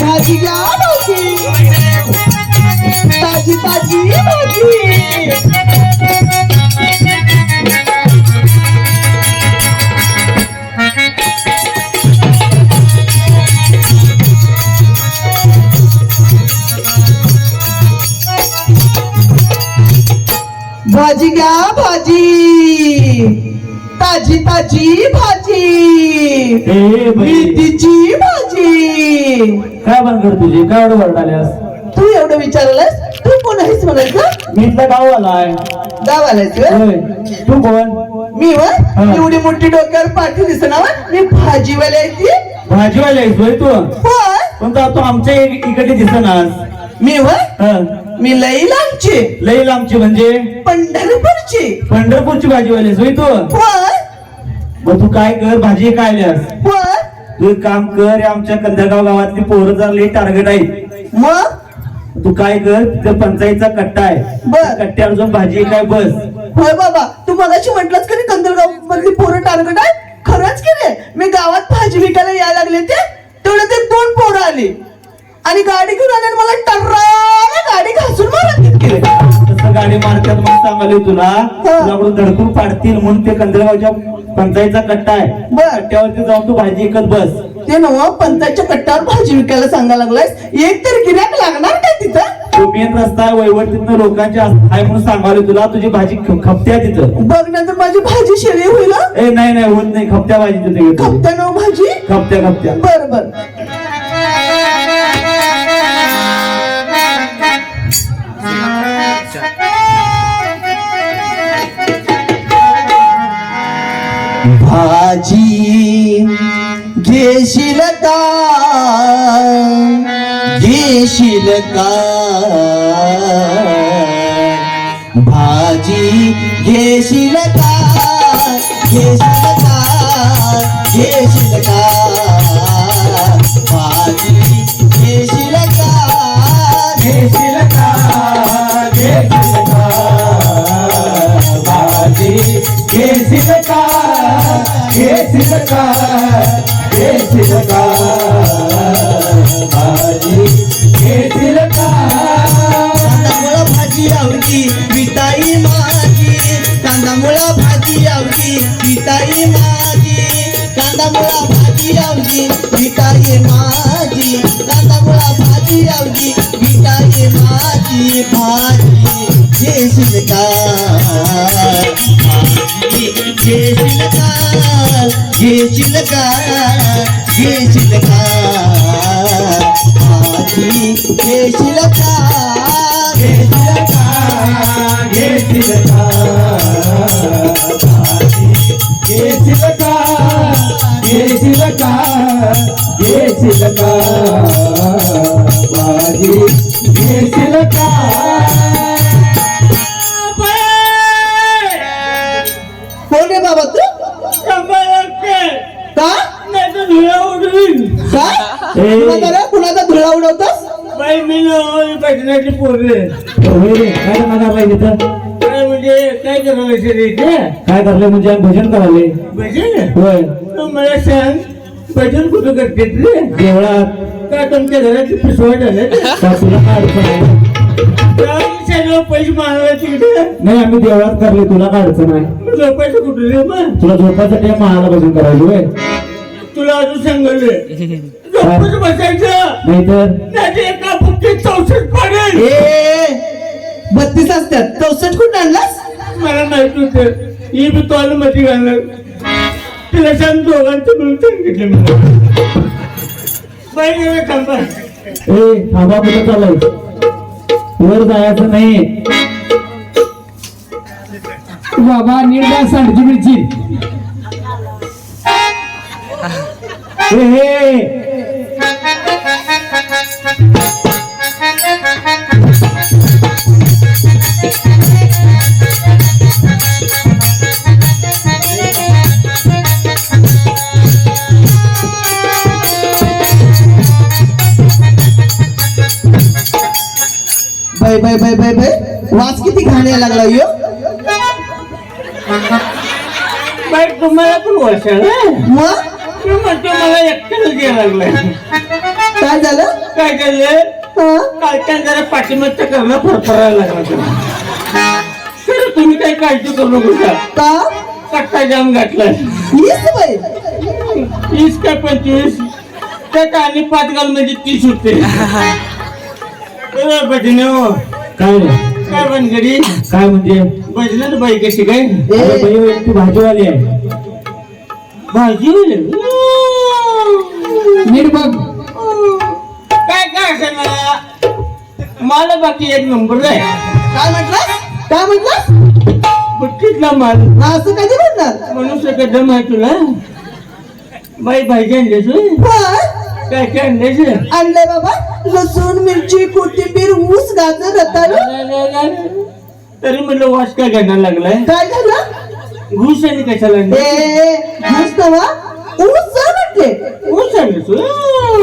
भाजी घ्या भाजी ताजी ताजी भाजी भाजी घ्या भाजी ताजी ताजी भाजी. ए बाई, मेथीची भाजी. काय बनकर तुझी? काय एवढं वरडाल्यास तू एवढं विचारलंस? तू कोण आहेस म्हणायचं? मी इथला गाव आलाय गाव व्हय? होय. तू कोण? मी व हा. एवढी मोठी डोक्यावर पाठी दिसणार मी भाजीवाले आहे ती. भाजीवाली आहेस होय तू? पण तर तू आमच्या इ- इकडे दिसनास. मी व हं. मी लई लांबची लई लांबची म्हणजे? पंढरपूरची. पंढरपूरची भाजीवाली आहेस होय तू? मग तू काय कर भाजी काय तू एक काम कर आमच्या कंदगाव गावातली पोरं जर लई टार्गेट आहेत. मग? तू काय कर तिथे पंचायतचा कट्टा आहे. बर. कट्ट्यावर जाऊन भाजी काय बस. होय बाबा तू मगाशी म्हटलंस का कंदलगाव मधली पोरं टार्गेट आहे खरंच की रे मी गावात भाजी विकायला यायला लागले ते तेवढे ते दोन पोरं आली. आणि गाडी घेऊन आले आणि मला टर्राला गाडी घासून मारत तसं गाडी मारतात म्हणून सांगाले तुला. तुला धडकून पाडतील म्हणून ते कंदगावच्या पंचायतचा कट्टा आहे. बर. कट्ट्यावरती जाऊन तू भाजी विकत बस. ते नव पंचायतच्या कट्ट्यावर भाजी विकायला सांगायला लागलायस. एक तर गिऱ्हाईक लागणार काय तिथं? तो मेन रस्ता आहे वैवट तिथनं लोकांचे आहे म्हणून सांगाले तुला. तुझी भाजी खपत्या तिथं. बघ नंतर माझी भाजी शेळी होईल? ए नाही नाही होत नाही. खपत्या भाजी तिथे खपत्या नव भाजी? खपत्या खपत्या. बर बर. भाजी घेशील का? घेशील का? भाजी घेशील का? घेशील का? घेशील का? भाजी घेशील का? घेशील का? घेशील का? भाजी घेशील का? घेशील का भाजी घेशील का भाजी आवडी पिताई माझी. कांदामुळा भाजी आवडी पिताई माझी. कांदामुळा भाजी आवडी माझी. कांदामुळा भाजी आवडी पिताई माझी. भाजी घेशील का भाजी घेशील का घेशील का घेशील का भाजी घेशील का घेशील का घेशील का भाजी घेशील का घेशील का घेशील का भाजी रे, काय करणार पाहिजे तर? काय करायचं काय करले म्हणजे आम्ही भजन कराले भजन? होय. मला सांग भजन कुठं करते रे देवळात. का तुमच्या घराची पिसवट झालं तुला काय अडचण आहे? पैसे तिकडे? नाही आम्ही देवळात करले तुला काय अडचण आहे? झोपायचं कुठं रे मग? तुला झोपासाठी महाला भजन करायचं तुला अजून सांगले बसायचं. एका चौसष्ट पडेल. ए बत्तीस असतात चौसष्ट कुठं आणलास? मला माहीत होतं ही तोलमध्ये घालणार. तिला सांग दोघांचं मिळून सांगितलं मला बाई थांबा ए थांबा कुठं वर जायचं नाही बाबा निर्णय सांडची मिरची. ए, हे bye bye bye bye bye वास किती घाण यायला लागला यो. तुम्हाला पण वर्ष मग? मी म्हणतो मला एकट्याला द्यायला लागलाय. काय झालं? काय झालं? हा? कालच्या जरा पाठीमागचं करणं फरफरायला लागला तुला तर तुम्ही काही काळजी करू नका का? कट्टा जाम घातलाय. हीच बाई तीस काय पंचवीस? त्यात आणि पाच गाल म्हणजे तीस होते. ए, भजने हो. काय रे? काय बनगडी काय म्हणजे? भजनात बाई कशी काय? अरे बाई ती भाजीवाली आहे. भाजी? नीट बघ. काय काय असेल मला मला बाकी एक नंबर आहे काय म्हटलं काय म्हटलं बुट्टीतला माल. असं कधी म्हणणार? आहे तुला? बाई भाजी आणलीस काय काय आणलीस? आणलंय बाबा लसूण मिरची कोथिंबीर ऊस गाजर रताळू. तरी म्हणलं वास काय घ्यायला लागलाय? काय झालं घुस आणि कशाला ऊस ऊस म्हटले होय?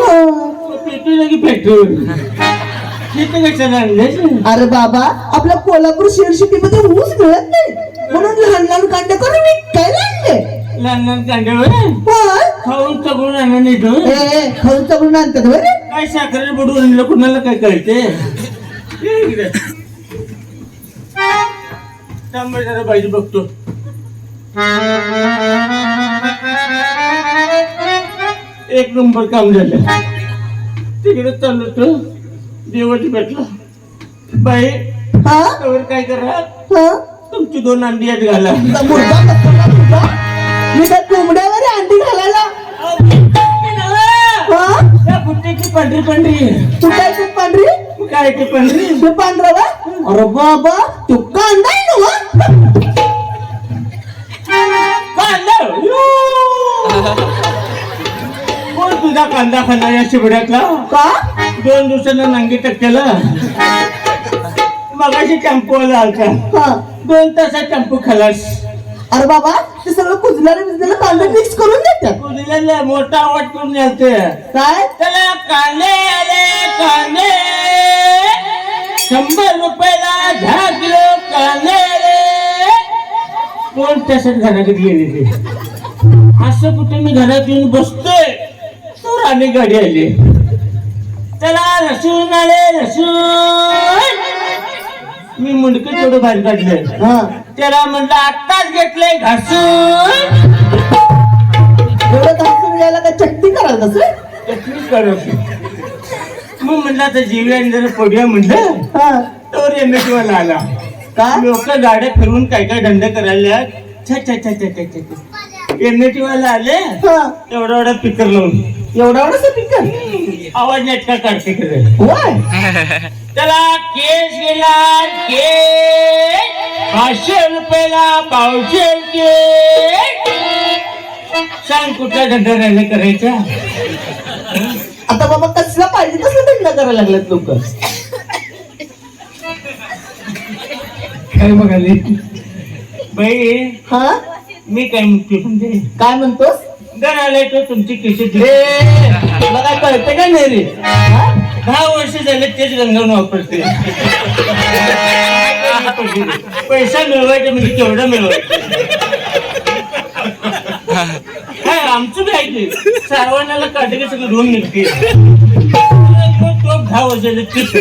हा. पेटी लगी अरे बाबा आपल्या कोल्हापूर शहर सिटी मध्ये ऊस मिळत नाही. म्हणून लहान लहान कांडे करून काय आणले. लहान लहान पण खाऊन चगळून ए खाऊन चढून आणतात बरे काय साखरेने आणलं? कुणाला काय कळते? जरा बघतो. एक नंबर काम झालं. तिकडे चाललो तो देवाची भेटला. बाई हा? त्यावर काय करा? हा? तुमची दोन अंडी आहेत घाला. मी त्या कोंबड्यावर अंडी घालायला. हा? त्या पांढरी पांढरी कुठाय तू पांढरी? काय ते पांढरी? पांढरा अरे बाबा तू कांदा आहे ना कोण तुझा कांदा खाणार या शिबड्यातला का? दोन दिवसांना नांगी टक्क्याला मगाशी टेम्पो आला आलता. दोन तासात टेम्पो खलास अरे बाबा ते सगळं कुजल्याला बिजल्याला कांदा मिक्स करून देतात कुणीला मोठा आवाज करून यालते काय? त्याला कांदे आले कांदे. शंभर रुपयाला दहा किलो कांदे दोन तासात घराकडे गेले ते. असं कुठे मी घरात येऊन बसतोय? आणि गाडी आली. त्याला लसूण आले लसूण. मी मुंडकं तेवढं बाहेर काढलं. त्याला म्हणलं आत्ताच घेतलंय घासून. एवढं घासून यायला काय चटणी करायला तसं? कसलीच करायची मग म्हणलं आता जीव्याने जरा पडूया म्हणलं. तर एमएससी वाला आला. काय लोक गाड्या फिरवून काय काय धंदे करायला छा छा छा छा छा छा. एमएससी वाला आले? एवढा एवढा पिकर लावून. एवढा एवढं पिकन आवाज नेटका काढते त्याला केस गेला केस. पाचशे रुपयाला पावशे केस. सांग कुठला धंदा राहिला करायचा? आता बाबा कसला पाहिजे तसं धंदा करायला लागलेत लोक? काय बघाली? बाई हा? मी काय म्हणतो? म्हणजे काय म्हणतोस? आलाय तो तुमची ए तुला काय कळते का नाही रे? हा? दहा वर्ष झाले तेच गंगावून वापरते. पैसा मिळवायचा म्हणजे केवढा मिळवायचा? काय आमचं बी आहे ते सारवाण्याला काटे सगळं धुवून निघते. तो दहा वर्ष झाले तेच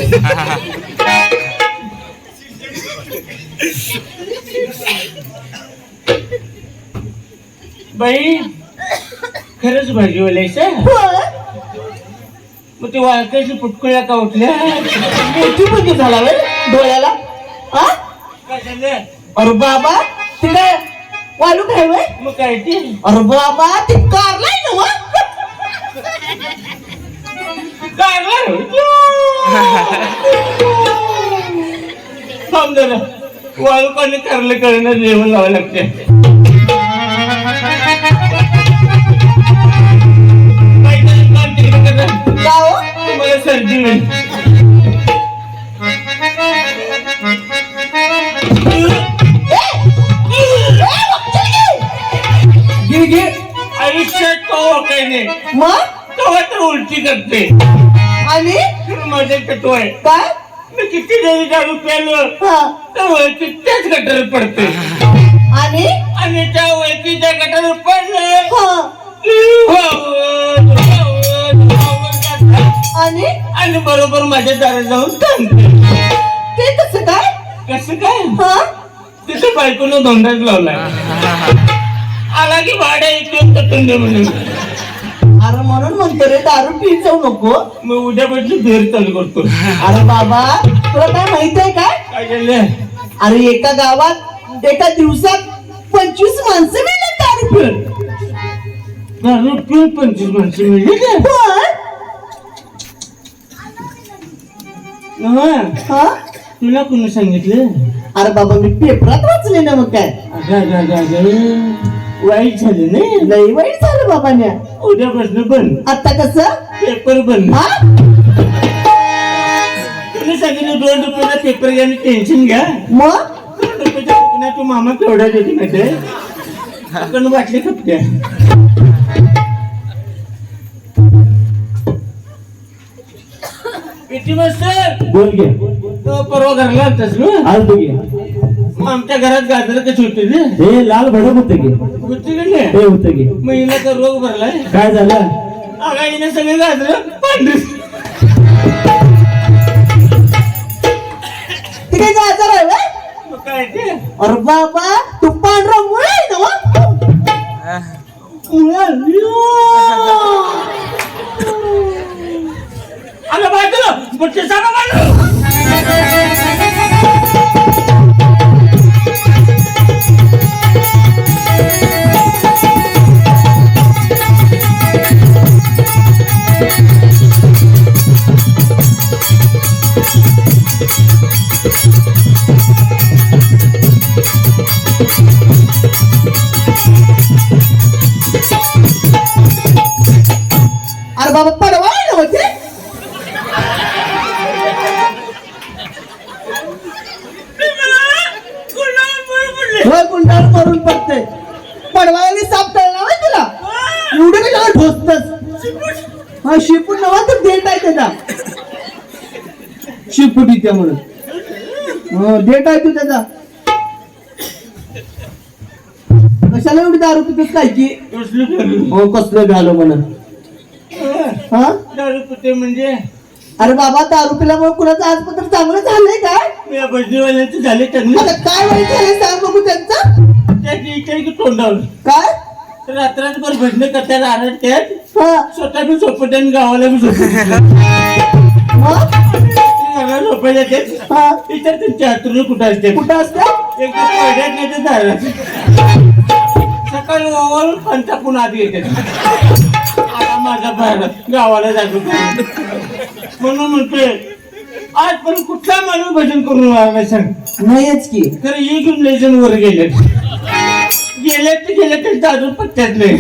बाई खरंच भाजी बोलायचं? होय मग ते वाळकायची पुटकुळ्या का उठल्या मोठी मुलगी झाला वे डोळ्याला. हा काय झालं? अरे बाबा ते काय वालू काय वय मग काय ते? अरे बाबा ते कारलाय ना वा? जरा. वाळू पाणी करलं करणं जेवण लावावं लागते. का हो तुम्हाला सर्दी होईल. घे आयुष्यात कवा काही नाही. मग? कवा तर उलटी करते. आणि? माझे तत्व आहे. काय? मी किती जरी दारू प्यालो हा. तर त्याच गटर पडते. आणि? आणि त्या वैकीच्या गटावर पडले. हा. आणि? आणि बरोबर माझ्या दारात जाऊन थांबते. ते कसं काय? कसं काय? हा? तिथे बायकोनं धोंडाच लावलाय. आला की भाड्या इकडून तटून दे म्हणून. अरे म्हणून म्हणतो रे दारू पित जाऊ नको मग उद्यापासून फेर चालू करतो. अरे बाबा तुला काय माहीत आहे काय? अरे एका गावात एका दिवसात पंचवीस माणसं मिळतात दारू पिऊन. दारू पिऊन पंचवीस माणसं मिळली का पण हा? तुला कोणी सांगितलं? अरे बाबा मी पेपरात वाचले ना मग काय? अगं अगं अगं अगं. वाईट झालं नाही? लई वाईट झालं बाबांया. उद्यापासून बंद. आता कसं? पेपर बंद. हा? तुम्ही सांगितलं दोन रुपयाला पेपर घ्या आणि टेन्शन घ्या. मग? दोन रुपयाच्या दुकानात तू मामा केवढा देते माहिती वाटले खपत्या बोल घे तो परवा घरला होतास ना? आज तू घे मग आमच्या घरात गाजर कशी होते रे? हे लाल भडक होतं घे होती का नाही? हे होतं घे महिन्याचा रोग भरलाय. काय झालं? अगा हिने सगळे गाजर पांढरे ते काय गाजर आहे व्हय? मग काय ते? अरे बाबा तू पांढरा मुळे ना? मुळा, अरे बाबा पडवा आहे ना होते. होय कुंडाळ मरून पडते. पडवायला साप तळला होय तुला. एवढं काय त्याला ढोसतस? हा शिपूट नवा तर देट आहे त्याचा शिपूट त्या म्हणून. हो देट आहे तू त्याचा. कशाला एवढी दारू पितोस काय की? हो कसलं घालो म्हणून. हा? दारू पिते म्हणजे? अरे बाबा दारू पिल्यामुळे कुणाचं आजपत्र चांगलं झालंय काय? या बजनीवाल्याचे झाले आता काय वाईट झालंय सांग बघू त्यांचं? त्याची इच्छा की तोंडावर काय? तर रात्रभर भजने करतात आरडत्यात. हा. स्वतः बी झोपत आणि गावाला बी झोपत. मग? झोपायला येतात. हा. इतर त्यांचे हातरून कुठं असते कुठं असते एकदा नाही तर दारात सकाळी ओवाळून पंचापून आत येतात. आता माझा भारत गावाला जातो म्हणून म्हणतोय आज पण कुठला माणूस भजन करून राहिला सांग. नाहीच की. तर घेऊन लेजन वर गेले. गेले ते गेले ते अजून पत्त्यात नाही.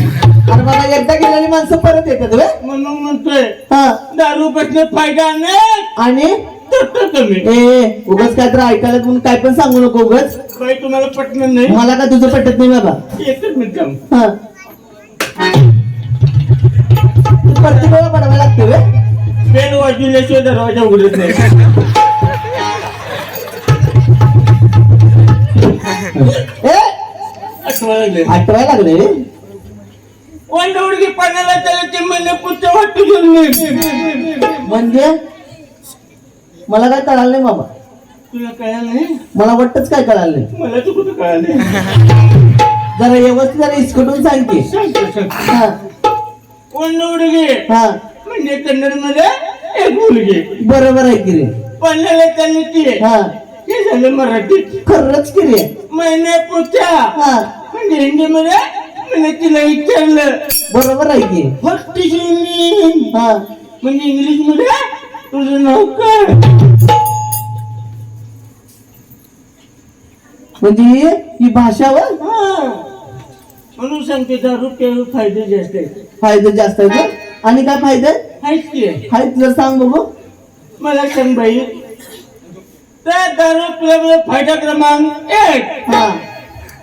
अरे बाबा एकदा गेलेली माणसं परत येतात व्हय? म्हणून म्हणतोय हा. दारू बसणे फायदा नाही. आणि? तोटा कमी. ए उगाच काय तर ऐकायला म्हणून काय पण सांगू नको उगाच. बाई तुम्हाला पटणार नाही? मला काय तुझं पटत नाही बाबा. एकच मिनिट थांब. हा. वेळा पडवा लागते व्हय? बेल वाजवल्याशिवाय दरवाजा उघडत नाही. आठवण लागले. आठवाय लागले रे. कोण उडकी पाण्याला त्याला ते म्हणे पुढच्या वाटू घेऊन. म्हणजे? मला काय कळालं नाही बाबा. तुला कळलं नाही? मला वाटतच काय कळालं नाही. मला तर कुठं कळालं जरा व्यवस्थित जरा इसकटून सांगतो सांग हा. कोण उडकी हा. म्हणजे कन्नडमध्ये एक मुलगी बरोबर आहे की रे. पाण्याला त्याने ती हा. हे झालं मराठीत. खरंच की रे. महिने पुढच्या. हा. म्हणजे हिंदीमध्ये म्हणजे तिला विचारलं. बरोबर आहे की. फक्त हिंदी. हा. म्हणजे इंग्लिशमध्ये तुझं नाव काय? म्हणजे ही भाषावर हा. म्हणून सांगते दारू प्यायला फायदे जास्त आहेत. फायदे जास्त आहे का? आणि काय फायदे? आहेत की? आहेत जर सांग बघू. मला सांग बाई. दारू प्यायला फायदा क्रमांक एक. हा.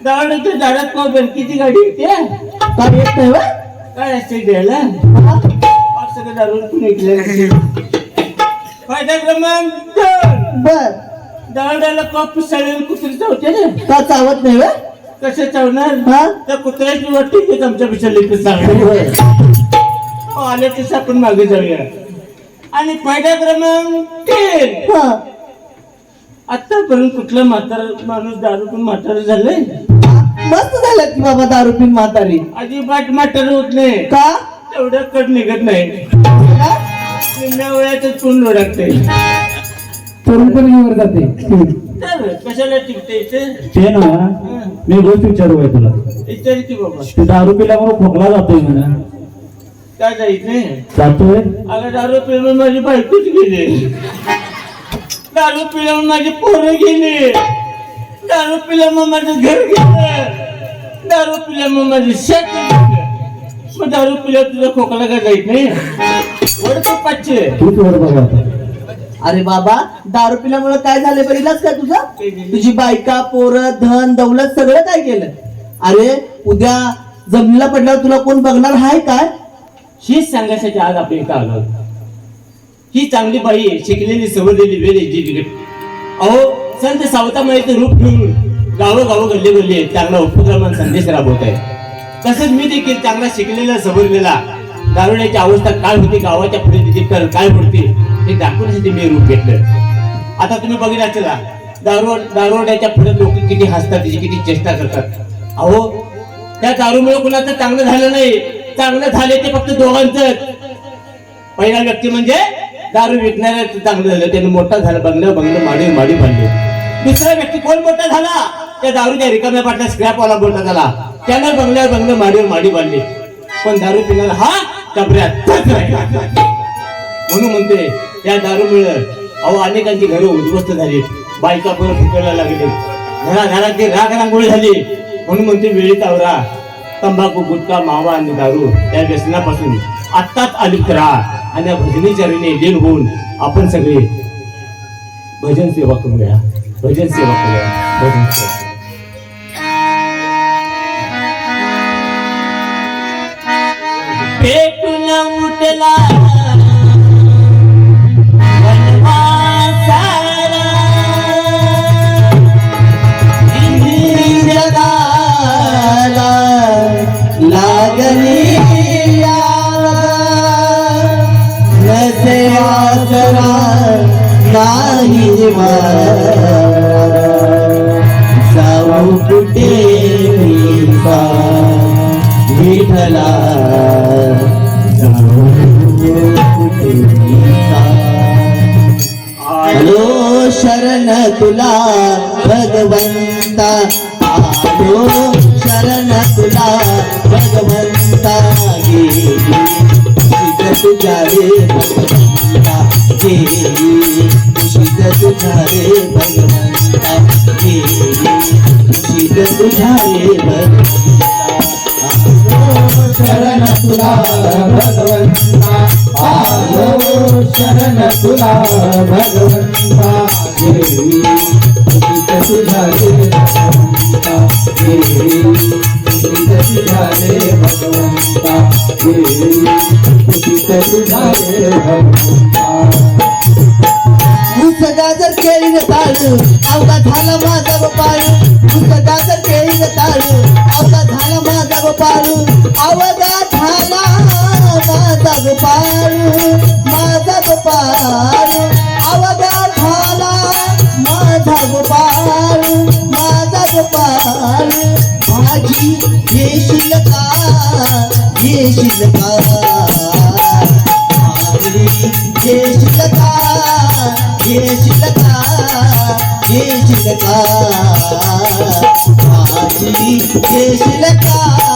दारूच्या झाडात कोण किती गाडी येते काय येत नाही व्हय? काय असते द्यायला? हा? पाच सगळं दारू निघले फायदा क्रमांक दोन. बर. दारुड्याला कॉप पिसाळलेलं कुत्री होते ना? का चावत नाही व्हय? कसं चावणार? हा? त्या कुत्र्याची वाटते की आमच्यापेक्षा लेखच चांगली होय. हो, आले तसं आपण मागे जाऊया. आणि पहिला क्रमांक तीन. हा. आतापर्यंत कुठला म्हातारा माणूस दारू पण म्हातारा झालंय? मस्त झालं की बाबा दारू पिऊन म्हातारी. अजिबात म्हातारा होत नाही. का? तेवढं कट निघत नाही. का? निम्म्या तरुण पण घेऊन जाते. कशाला टिकते इथे ते ना मी गोष्ट विचारू आहे तुला. विचार की बाबा. ते दारू पिल्यामुळे खोकला जातोय म्हणा. काय जायचं जातोय. अगं दारू पिल्यामुळे माझी बायकोच गेली. दारू पिल्यामुळे माझी पोरं गेली. दारू पिल्यामुळे माझं घर गेलं. दारू पिल्यामुळे माझे शेत मग दारू पिल्यावर तुझा खोकला काय जायत नाही? ओढतो पाचशे. तूच बघा. अरे बाबा दारू पिल्यामुळे काय झालं पहिलाच का तुझं काय तुझी? बायका पोरं धन दौलत सगळं काय केलं? अरे उद्या जमिनीला पडल्यावर तुला कोण बघणार? हाय काय? हीच सांगायसाठी आज आपण इथं आलो ही चांगली बाई आहे शिकलेली सवरलेली वेळ आहे जी अहो संत सावतामाईचं रूप घेऊन गावोगाव गावं गल्ली गल्ली आहेत. चांगला उपक्रमान संदेश राबवत आहे तसंच मी देखील चांगला शिकलेला सवरलेला दारुड्याची अवस्था काय होती? गावाच्या पुढे तिची कर काय पडते? हे दाखवण्यासाठी मी रूप घेतलं आता तुम्ही बघितलं असेल दारू दारोड्याच्या पुढे लोक किती हसतात तिची किती चेष्टा करतात. अहो त्या दारूमुळे कुणाचं चांगलं झालं नाही. चांगलं झाले ते फक्त दोघांच. पहिला व्यक्ती म्हणजे दारू विकणाऱ्याचं चांगलं झालं. त्यानं मोठा झाला बंगलं बंगलं माडी माडी बांधली दुसरा व्यक्ती कोण मोठा झाला? त्या दारूच्या रिकाम्या पाटल्या स्क्रॅपवाला मोठा झाला. त्यानं बंगल्यावर बंगलं माडीवर माडी बांधली पण दारू पिणार हा टपऱ्यात म्हणून म्हणते या दारूमुळे अहो अनेकांची घरं उद्ध्वस्त झाली. बायका पण फुकायला लागले. घरा घराची राग रांगोळी झाली. म्हणून म्हणते वेळी आवरा. तंबाखू गुटखा मावा आणि दारू या व्यसनापासून आत्ताच अलिप्त राहा. आणि या भजनीचरणी लीन होऊन आपण सगळे भजन सेवा करूया भजन सेवा करूया भजन सेवा लागली नाही जाऊ कुठे विठला आलो शरण तुला भगवंता आलो शरण तुला भगवंता गेली खुशीत तुझ्या रे भगवंता गेली खुशीत तुझ्या रे भगवंता गेली खुशीत तुझ्या रे भगवंता आलो शरण तुला भगवंता आलो शरण तुला भगवंता देवी तुझा भगवंता देवी तुझा भगवंता देवी तुझा भगवंता ऊस गाजर केळी ताळू अवघा झाला माझा पाळू ऊस गाजर केळी ताळू माझा गोपाळू माझा गोपाळू अवघा झाला माझा गोपाळू माझा गोपाळू माझी येशील का येशील का येशील का येशील का येशील का माझी येशील का